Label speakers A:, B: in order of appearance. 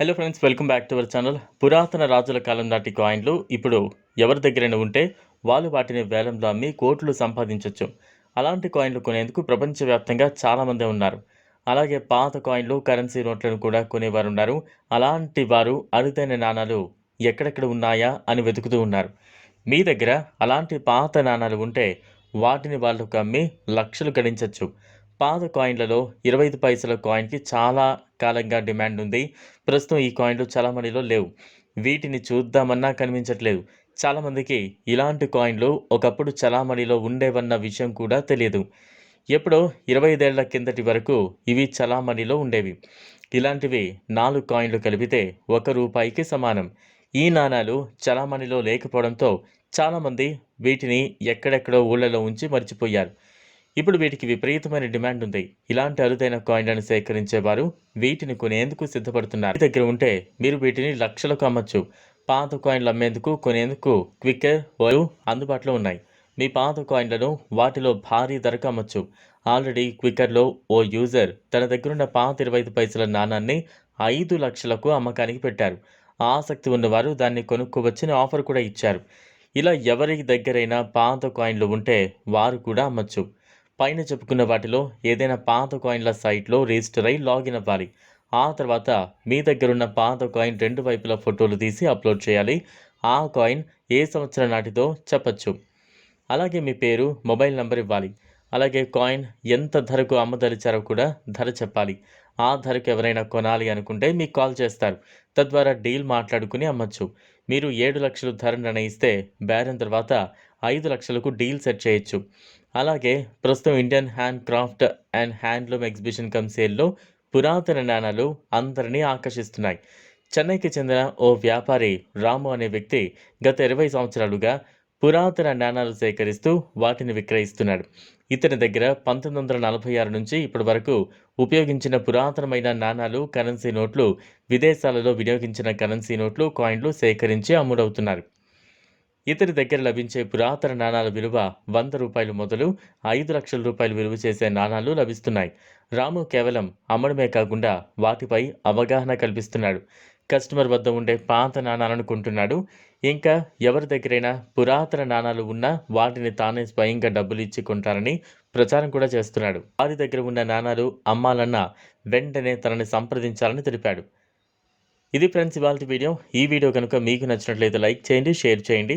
A: Hello friends welcome back to our channel పురాతన రాజుల కాలం నాటి కాయిన్లు ఇప్పుడు ఎవరి దగ్గరైనా ఉంటే వాళ్ళు వాటిని వేలంలో అమ్మి కోట్లు సంపాదించవచ్చు అలాంటి కాయిన్లు కొనేందుకు ప్రపంచవ్యాప్తంగా చాలామంది ఉన్నారు. అలాగే పాత కాయిన్లు కరెన్సీ నోట్లను కూడా కొనేవారు ఉన్నారు. అలాంటి వారు అరుదైన నాణాలు ఎక్కడెక్కడ ఉన్నాయా అని వెతుకుతూ ఉన్నారు. మీ దగ్గర అలాంటి పాత నాణాలు ఉంటే వాటిని వాళ్ళకు అమ్మి లక్షలు గడించవచ్చు పాత కాయిన్లలో ఇరవై ఐదు పైసల కాయిన్కి చాలా కాలంగా డిమాండ్ ఉంది. ప్రస్తుతం ఈ కాయిన్లు చలామణిలో లేవు. వీటిని చూద్దామన్నా కనిపించట్లేదు. చాలామందికి ఇలాంటి కాయిన్లు ఒకప్పుడు చలామణిలో ఉండేవన్న విషయం కూడా తెలియదు. ఎప్పుడో ఇరవై ఐదేళ్ళ కిందటి వరకు ఇవి చలామణిలో ఉండేవి. ఇలాంటివి నాలుగు కాయిన్లు కలిపితే ఒక రూపాయికి సమానం. ఈ నాణాలు చలామణిలో లేకపోవడంతో చాలామంది వీటిని ఎక్కడెక్కడో ఊళ్ళలో ఉంచి మర్చిపోయారు. ఇప్పుడు వీటికి విపరీతమైన డిమాండ్ ఉంది. ఇలాంటి అరుదైన కాయిన్లను సేకరించేవారు వీటిని కొనేందుకు సిద్ధపడుతున్నారు. మీ దగ్గర ఉంటే మీరు వీటిని లక్షలకు అమ్మచ్చు. పాత కాయిన్లు అమ్మేందుకు కొనేందుకు క్విక్కర్ మరియు అందుబాటులో ఉన్నాయి. మీ పాత కాయిన్లను వాటిలో భారీ ధరకు అమ్మచ్చు. ఆల్రెడీ క్విక్కర్లో ఓ యూజర్ తన దగ్గరున్న పాత ఇరవై ఐదు పైసల నాణాన్ని ఐదు లక్షలకు అమ్మకానికి పెట్టారు. ఆసక్తి ఉన్నవారు దాన్ని కొనుక్కోవచ్చని ఆఫర్ కూడా ఇచ్చారు. ఇలా ఎవరి దగ్గరైనా పాత కాయిన్లు ఉంటే వారు కూడా అమ్మచ్చు. పైన చెప్పుకున్న వాటిలో ఏదైనా పాత కాయిన్ల సైట్లో రిజిస్టర్ అయి లాగిన్ అవ్వాలి. ఆ తర్వాత మీ దగ్గరున్న పాత కాయిన్ రెండు వైపుల ఫోటోలు తీసి అప్లోడ్ చేయాలి. ఆ కాయిన్ ఏ సంవత్సరం నాటిదో చెప్పచ్చు. అలాగే మీ పేరు మొబైల్ నంబర్ ఇవ్వాలి. అలాగే కాయిన్ ఎంత ధరకు అమ్మదలిచారో కూడా ధర చెప్పాలి. ఆ ధరకు ఎవరైనా కొనాలి అనుకుంటే మీకు కాల్ చేస్తారు. తద్వారా డీల్ మాట్లాడుకుని అమ్మచ్చు. మీరు ఏడు లక్షలు ధర నిర్ణయిస్తే బేరం తర్వాత ఐదు లక్షలకు డీల్ సెట్ చేయొచ్చు. అలాగే ప్రస్తుతం Indian handcraft and handloom exhibition cum సేల్లో పురాతన నాణాలు అందరినీ ఆకర్షిస్తున్నాయి. చెన్నైకి చెందిన ఓ వ్యాపారి రాము అనే వ్యక్తి గత ఇరవై సంవత్సరాలుగా పురాతన నాణాలు సేకరిస్తూ వాటిని విక్రయిస్తున్నాడు. ఇతని దగ్గర పంతొమ్మిది వందల నలభై ఆరు నుంచి ఇప్పటి వరకు ఉపయోగించిన పురాతనమైన నాణాలు కరెన్సీ నోట్లు విదేశాలలో వినియోగించిన కరెన్సీ నోట్లు కాయిన్లు సేకరించి అమ్ముడవుతున్నారు. ఇతని దగ్గర లభించే పురాతన నాణాల విలువ వంద రూపాయలు మొదలు ఐదు లక్షల రూపాయలు విలువ చేసే నాణాలు లభిస్తున్నాయి. రాము కేవలం అమ్మడమే కాకుండా వాటిపై అవగాహన కల్పిస్తున్నాడు. కస్టమర్ వద్ద ఉండే పాత నాణాలను కొంటున్నాడు. ఇంకా ఎవరి దగ్గరైనా పురాతన నాణాలు ఉన్నా వాటిని తానే స్వయంగా డబ్బులు ఇచ్చి కొంటారని ప్రచారం కూడా చేస్తున్నాడు. వారి దగ్గర ఉన్న నాణాలు అమ్మాలన్నా వెంటనే తనని సంప్రదించాలని తెలిపాడు. ఇది ఫ్రెండ్స్ ఇవాళ వీడియో. ఈ వీడియో కనుక మీకు నచ్చినట్లయితే లైక్ చేయండి షేర్ చేయండి.